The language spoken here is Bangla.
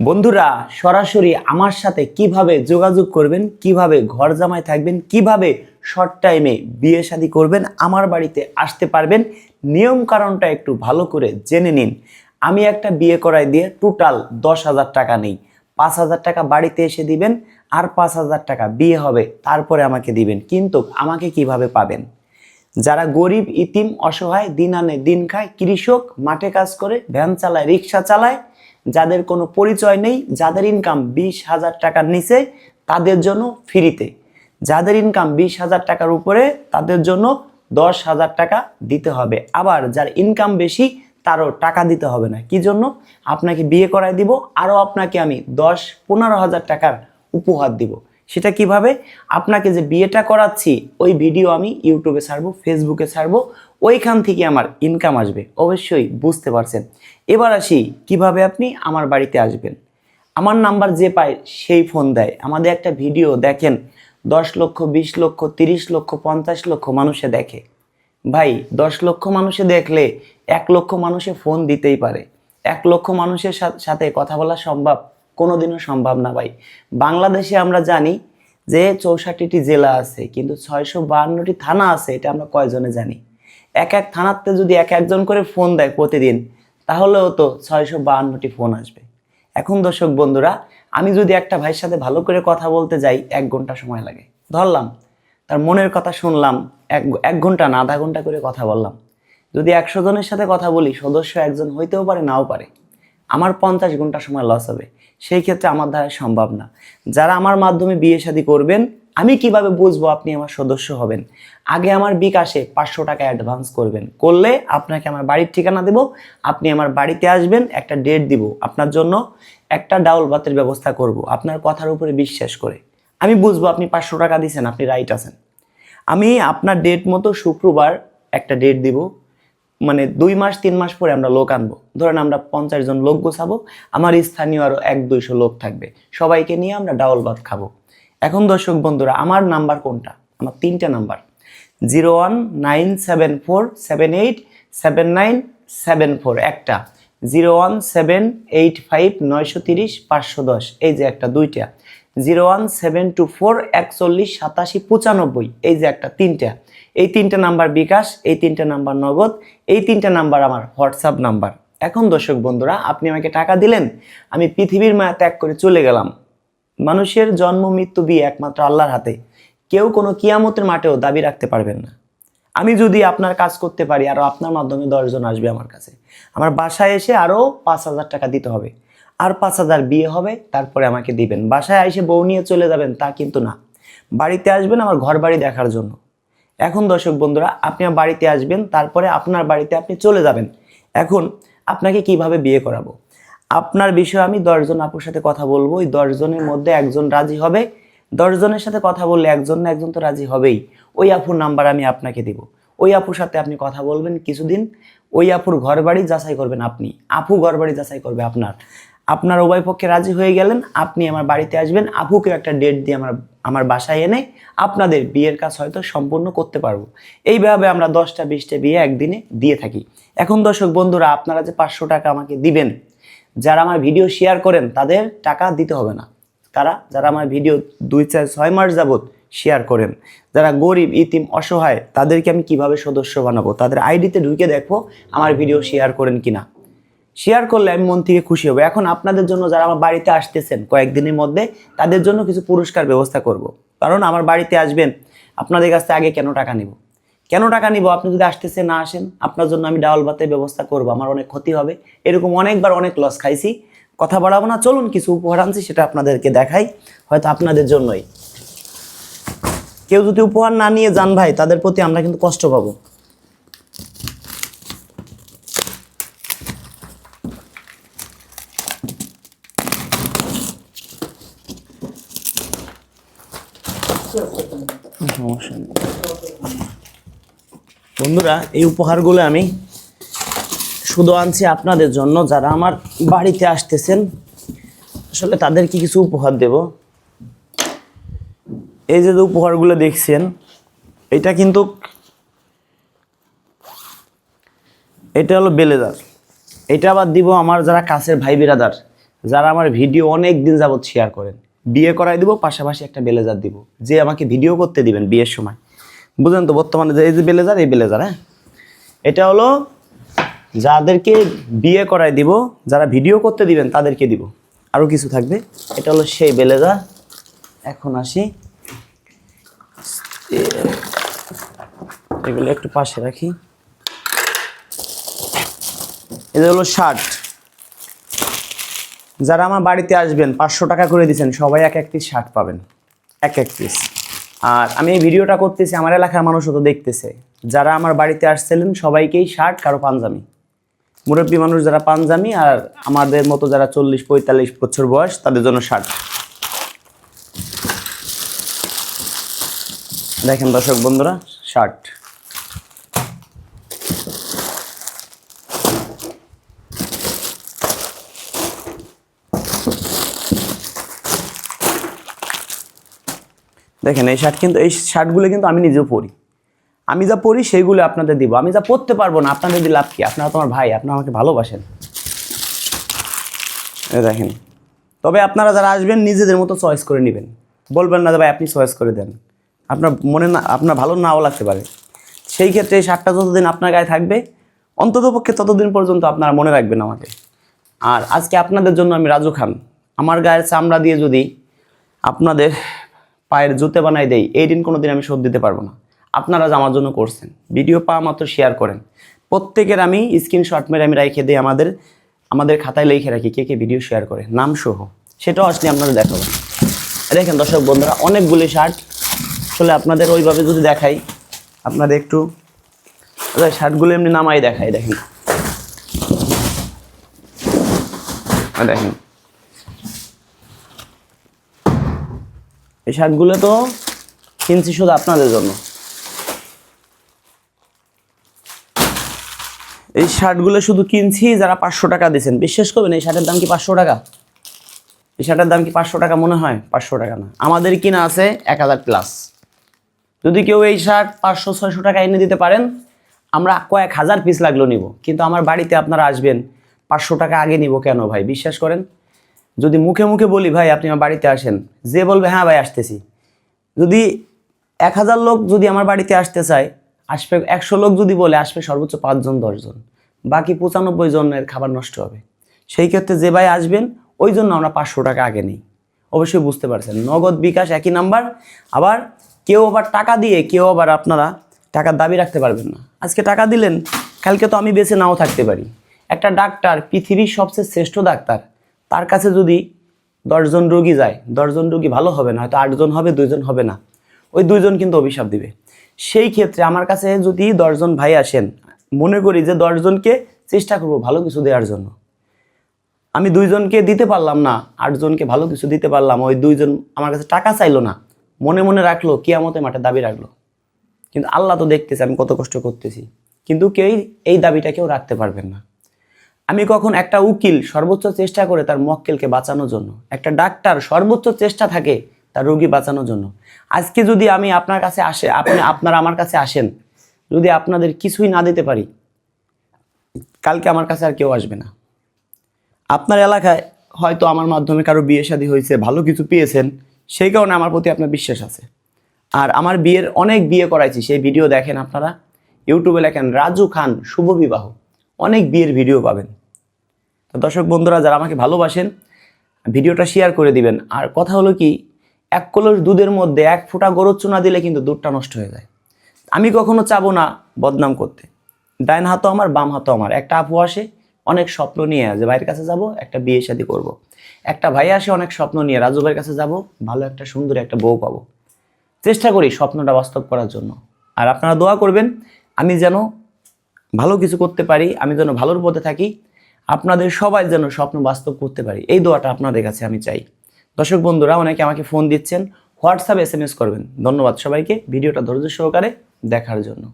বন্ধুরা, সরাসরি আমার সাথে কীভাবে যোগাযোগ করবেন, কীভাবে ঘর জামায় থাকবেন, কীভাবে শর্ট টাইমে বিয়ে শাদী করবেন, আমার বাড়িতে আসতে পারবেন, নিয়ম কারণটা একটু ভালো করে জেনে নিন। আমি একটা বিয়ে করাই দিয়ে টোটাল দশ হাজার টাকা নেই। পাঁচ হাজার টাকা বাড়িতে এসে দিবেন আর পাঁচ হাজার টাকা বিয়ে হবে, তারপরে আমাকে দিবেন। কিন্তু আমাকে কীভাবে পাবেন? যারা গরিব, ইতিম, অসহায়, দিন আনে দিন খায়, কৃষক, মাঠে কাজ করে, ভ্যান চালায়, রিক্সা চালায় যাদের কোনো পরিচয় নেই, যাদের ইনকাম বিশ হাজার টাকার নিচে, তাদের জন্য ফ্রিতে যাদের ইনকাম বিশ হাজার টাকার উপরে, তাদের জন্য দশ হাজার টাকা দিতে হবে। আবার যার ইনকাম বেশি, তারও টাকা দিতে হবে না। কি জন্য? আপনাকে বিয়ে করায় দিব, আরও আপনাকে আমি দশ পনেরো হাজার টাকার উপহার দিব। সেটা কীভাবে? আপনাকে যে বিয়েটা করাচ্ছি, ওই ভিডিও আমি ইউটিউবে ছাড়বো, ফেসবুকে ছাড়বো, ওইখান থেকে আমার ইনকাম আসবে। অবশ্যই বুঝতে পারছেন। এবার আসি, কীভাবে আপনি আমার বাড়িতে আসবেন? আমার নাম্বার যে পায়, সেই ফোন দেয়। আমাদের একটা ভিডিও দেখেন, দশ লক্ষ, বিশ লক্ষ, তিরিশ লক্ষ, পঞ্চাশ লক্ষ মানুষে দেখে। ভাই, দশ লক্ষ মানুষে দেখলে এক লক্ষ মানুষে ফোন দিতেই পারে। এক লক্ষ মানুষের সাথে কথা বলা সম্ভব। কোনোদিনও সম্ভব না ভাই। বাংলাদেশে আমরা জানি যে চৌষট্টিটি জেলা আছে, কিন্তু ছয়শো বাহান্নটি থানা আছে, এটা আমরা কয়জনে জানি? এক এক থানাতে যদি এক একজন করে ফোন দেয় প্রতিদিন, তাহলেও তো ছয়শো বাহান্নটি ফোন আসবে। এখন দর্শক বন্ধুরা, আমি যদি একটা ভাইয়ের সাথে ভালো করে কথা বলতে যাই, এক ঘণ্টা সময় লাগে। ধরলাম, তার মনের কথা শুনলাম, এক এক ঘণ্টা না, আধা ঘণ্টা করে কথা বললাম। যদি একশো জনের সাথে কথা বলি, সদস্য একজন হইতেও পারে, নাও পারে। আমার পঞ্চাশ ঘণ্টা সময় লস হবে। সেই ক্ষেত্রে আমার দ্বারা সম্ভব না। যারা আমার মাধ্যমে বিয়ে শাদী করবেন, আমি কীভাবে বুঝব আপনি আমার সদস্য হবেন? আগে আমার বিকাশে পাঁচশো টাকা অ্যাডভান্স করবেন। করলে আপনাকে আমার বাড়ির ঠিকানা দেব, আপনি আমার বাড়িতে আসবেন, একটা ডেট দিব, আপনার জন্য একটা ডাউল ভাতের ব্যবস্থা করব, আপনার কথার উপরে বিশ্বাস করে। আমি বুঝব আপনি পাঁচশো টাকা দিয়েছেন আপনি রাইট আছেন। আমি আপনার ডেট মতো শুক্রবার একটা ডেট দিব মানে দুই মাস, তিন মাস পরে আমরা লোক আনব। ধরেন আমরা পঞ্চাশ জন লোক গোছাবো, আমার স্থানীয় আরও এক, দুইশো লোক থাকবে। সবাইকে নিয়ে আমরা ডাউল ভাত খাব। এখন দর্শক বন্ধুরা, আমার নাম্বার কোনটা? আমার তিনটা number. Zero one nine seven four seven eight seven nine seven four, একটা। Zero one seven eight five নয়শো তিরিশ পাঁচশো দশ, এই যে একটা, দুইটা। Zero one seven two four একচল্লিশ সাতাশি পঁচানব্বই। এই যে একটা, তিনটা। এই তিনটা নাম্বার বিকাশ, এই তিনটা নাম্বার নগদ, এই তিনটা নাম্বার আমার হোয়াটসঅ্যাপ নাম্বার। এখন দর্শক বন্ধুরা, আপনি আমাকে টাকা দিলেন, আমি পৃথিবীর মায়া ত্যাগ করে চলে গেলাম। মানুষের জন্ম, মৃত্যু বিয়ে একমাত্র আল্লাহর হাতে। কেউ কোনো কিয়ামতের মাঠেও দাবি রাখতে পারবেন না। আমি যদি আপনার কাজ করতে পারি আরও আপনার মাধ্যমে দশজন আসবে আমার কাছে। আমার বাসায় এসে আরও পাঁচ হাজার টাকা দিতে হবে। আর পাঁচ হাজার বিয়ে হবে, তারপরে আমাকে দিবেন। বাসায় এসে বউ নিয়ে চলে যাবেন, তা কিন্তু না। বাড়িতে আসবেন আমার ঘর বাড়ি দেখার জন্য। এখন দর্শক বন্ধুরা, আপনি বাড়িতে আসবেন, তারপরে আপনার বাড়িতে আপনি চলে যাবেন। এখন আপনাকে কীভাবে বিয়ে করাবো? আপনার বিষয়ে আমি দশজন আপুর সাথে কথা বলব। ওই দশজনের মধ্যে একজন রাজি হবে। দশজনের সাথে কথা বললে একজন না একজন তো রাজি হবেই। ওই আপুর নাম্বার আমি আপনাকে দিব। ওই আপুর সাথে আপনি কথা বলবেন কিছুদিন। ওই আপুর ঘর বাড়ি যাচাই করবেন আপনি। আপু ঘর বাড়ি যাচাই করবে আপনার। আপনার উভয় পক্ষে রাজি হয়ে গেলেন, আপনি আমার বাড়িতে আসবেন আপুকে একটা ডেট দিয়ে আমার আমার বাসায় এনে আপনাদের বিয়ের কাজ হয়তো সম্পূর্ণ করতে পারব। এইভাবে আমরা দশটা, বিশটা বিয়ে একদিনে দিয়ে থাকি। এখন দর্শক বন্ধুরা, আপনারা যে পাঁচশো টাকা আমাকে দিবেন, যারা আমার ভিডিও শেয়ার করেন, তাদের টাকা দিতে হবে না। কারা যারা আমার ভিডিও দুই চার, ছয় মাস যাবত শেয়ার করেন, যারা গরিব, ইতিম, অসহায়, তাদেরকে আমি কীভাবে সদস্য বানাবো? তাদের আইডিতে ঢুকে দেখব আমার ভিডিও শেয়ার করেন কিনা। শেয়ার করলে আমি মন থেকে খুশি হব। এখন আপনাদের জন্য যারা আমার বাড়িতে আসতেছেন কয়েকদিনের মধ্যে, তাদের জন্য কিছু পুরস্কার ব্যবস্থা করব। কারণ আমার বাড়িতে আসবেন, আপনাদের কাছ আগে কেন টাকা নিব? কেন টাকা নিব? আপনি যদি আসতেছে না আসেন, আপনার জন্য আমি ডাউল ভাতের ব্যবস্থা করব। আমার অনেক ক্ষতি হবে। এরকম অনেকবার অনেক লস খাইছি। কথা বাড়াবো না, চলুন কিছু উপহার আনছি, সেটা আপনাদেরকে দেখাই, হয়তো আপনাদের জন্যই। কেউ যদি উপহার না নিয়ে যান ভাই, তাদের প্রতি আমরা কিন্তু কষ্ট পাবো। বন্ধুরা, এই উপহারগুলো আমি শুধু আনছি আপনাদের জন্য। যারা আমার বাড়িতে আসতেছেন, আসলে তাদেরকে কিছু উপহার দেব। এই যে উপহারগুলো দেখছেন, এটা কিন্তু এটা হলো বেলেদার। এটা আবার দিব আমার যারা কাছের ভাই বিরাদার যারা আমার ভিডিও অনেক দিন যাবত শেয়ার করেন। বিয়ে করাই দিব, পাশাপাশি একটা বেলেজার দিব। যে আমাকে ভিডিও করতে দিবেন বিয়ের সময়। বুঝলেন তো, বর্তমানে যে এই যে বেলেজার, এই বেলেজার হ্যাঁ? এটা হলো যাদেরকে বিয়ে করাই দিব, যারা ভিডিও করতে দিবেন, তাদেরকে দিব। আরও কিছু থাকবে। এটা হলো সেই বেলেজার। এখন আসি। এগুলো একটু পাশে রাখি। এটা হলো শার্ট যারা আমার বাড়িতে আসবেন, পাঁচশো টাকা করে দিচ্ছেন সবাই এক এক পিস শার্ট পাবেন। এক এক পিস আর আমি এই ভিডিওটা করতেছি, আমার এলাকার মানুষও তো দেখতেছে। যারা আমার বাড়িতে আসছিলেন, সবাইকেই শার্ট কারও পাঞ্জামি। মুরব্বী মানুষ যারা পাঞ্জামি আর আমাদের মতো যারা চল্লিশ, পঁয়তাল্লিশ বছর বয়স, তাদের জন্য শার্ট দেখেন দর্শক বন্ধুরা শার্ট দেখেন, এই শার্ট কিন্তু এই শার্টগুলো কিন্তু আমি নিজেও পরি। আমি যা পরি, সেইগুলো আপনাদের দিব। আমি যা পরতে পারব না, আপনাদের দিয়ে লাভ কি? আপনারা তোমার ভাই, আপনারা আমাকে ভালোবাসেন। দেখেন। তবে আপনারা যারা আসবেন, নিজেদের মতো চয়েস করে নেবেন। বলবেন না যে, ভাই, আপনি চয়েস করে দেন। আপনার মনে না আপনার ভালো নাও লাগতে পারে। সেই ক্ষেত্রে এই শার্টটা যতদিন আপনার গায়ে থাকবে অন্ততপক্ষে ততদিন পর্যন্ত আপনারা মনে রাখবেন আমাকে। আর আজকে আপনাদের জন্য আমি রাজু খান। আমার গায়ের চামড়া দিয়ে যদি আপনাদের পায়ের জুতে বানাই দেই এই দিন কোনো দিন আমি শোধ দিতে পারব না। আপনারা যে আমার জন্য করছেন ভিডিও পাওয়া মাত্র শেয়ার করেন। প্রত্যেকের আমি স্ক্রিনশট মেরে আমি রেখে দিই আমাদের আমাদের খাতায় লিখে রাখি কে কে ভিডিও শেয়ার করে নাম সহ। সেটাও আসলে আপনারা দেখাবেন দেখেন দর্শক বন্ধুরা অনেকগুলি শার্ট আসলে আপনাদের ওইভাবে যদি দেখাই আপনাদের একটু আচ্ছা, শার্টগুলো এমনি নামাই দেখাই দেখেন। দেখেন। এই শার্টগুলো তো কিনছি শুধু আপনাদের জন্য। এই শার্টগুলো শুধু কিনছি যারা পাঁচশো টাকা দিয়েছেন। বিশ্বাস করবেন, এই শার্টের দাম কি পাঁচশো টাকা? এই শার্টের দাম কি পাঁচশো টাকা মনে হয়? পাঁচশো টাকা না। আমাদের কিনা আছে এক হাজার প্লাস যদি কেউ এই শার্ট পাঁচশো, ছয়শো টাকা এনে দিতে পারেন, আমরা কয়েক হাজার পিস লাগল নিব। কিন্তু আমার বাড়িতে আপনারা আসবেন, পাঁচশো টাকা আগে নিব কেন ভাই? বিশ্বাস করেন? যদি মুখে মুখে বলি, ভাই, আপনি আমার বাড়িতে আসেন। যে বলবে হ্যাঁ ভাই, আসতেছি। যদি এক হাজার লোক যদি আমার বাড়িতে আসতে চায়, আসবে একশো লোক যদি বলে, আসবে সর্বোচ্চ পাঁচজন, দশজন। বাকি পঁচানব্বই জনের খাবার নষ্ট হবে। সেই ক্ষেত্রে যে ভাই আসবেন, ওই জন্য আমরা পাঁচশো টাকা আগে নিই। অবশ্যই বুঝতে পারছেন। নগদ বিকাশ একই নাম্বার। আবার কেউ আবার টাকা দিয়ে, কেউ আবার আপনারা টাকার দাবি রাখতে পারবেন না। আজকে টাকা দিলেন, কালকে তো আমি বেঁচে নাও থাকতে পারি। একটা ডাক্তার, পৃথিবীর সবচেয়ে শ্রেষ্ঠ ডাক্তার তার কাছে যদি দশজন রোগী যায়, দশজন রোগী ভালো হবে না, হয়তো আটজন হবে, দুইজন হবে না, ওই দুইজন কিন্তু অভিশাপ দিবে। সেই ক্ষেত্রে আমার কাছে যদি দশজন ভাই আসেন, মনে করি যে দশজনকে চেষ্টা করব ভালো কিছু দেওয়ার জন্য। আমি দুইজনকে দিতে পারলাম না, আটজনকে ভালো কিছু দিতে পারলাম, ওই দুইজন আমার কাছে টাকা চাইলো না, মনে মনে রাখল, কিয়ামতে মাঠে দাবি রাখল। কিন্তু আল্লাহ তো দেখতেছে, আমি কত কষ্ট করতেছি। কিন্তু কেউই এই দাবিটা কেউ রাখতে পারবেন না। আমি কখন একটা উকিল সর্বোচ্চ চেষ্টা করে তার মক্কেলকে বাঁচানোর জন্য, একটা ডাক্তার সর্বোচ্চ চেষ্টা থাকে তার রোগী বাঁচানোর জন্য। আজকে যদি আমি আপনার কাছে আসে, আপনি, আপনারা আমার কাছে আসেন, যদি আপনাদের কিছুই না দিতে পারি, কালকে আমার কাছে আর কেউ আসবে না। আপনার এলাকায় হয়তো আমার মাধ্যমে কারও বিয়ে শাদী হয়েছে, ভালো কিছু পেয়েছেন, সেই কারণে আমার প্রতি আপনার বিশ্বাস আছে। আর আমার বিয়ের অনেক বিয়ে করাইছি, সেই ভিডিও দেখেন আপনারা। ইউটিউবে লেখেন, রাজু খান, শুভ বিবাহ। অনেক বিয়ের ভিডিও পাবেন। তো দর্শক বন্ধুরা, যারা আমাকে ভালোবাসেন, ভিডিওটা শেয়ার করে দিবেন। আর কথা হলো কি, এক কলস দুধের মধ্যে এক ফোঁটা গরুর চুনা দিলে কিন্তু দুধটা নষ্ট হয়ে যায়। আমি কখনো চাবো না বদনাম করতে। ডাইন হাতও আমার, বাম হাতও আমার। একটা আপু আসে, অনেক স্বপ্ন নিয়ে যে ভাইয়ের কাছে যাব, একটা বিয়ে শাদী করব। একটা ভাই আসে, অনেক স্বপ্ন নিয়ে রাজু ভাইয়ের কাছে যাব, ভালো একটা, সুন্দর একটা বউ পাবো। চেষ্টা করি স্বপ্নটা বাস্তব করার জন্য। আর আপনারা দোয়া করবেন, আমি যেন ভালো কিছু করতে পারি, আমি যেন ভালোর পথে থাকি। আপনাদের সবাই যেন স্বপ্ন বাস্তব করতে পারি। এই দোয়াটা আপনাদের কাছে আমি চাই। দর্শক বন্ধুরা, অনেকে আমাকে ফোন দিচ্ছেন হোয়াটসঅ্যাপ এস করবেন। ধন্যবাদ সবাইকে। ভিডিওটা ধৈর্য সহকারে দেখার জন্য।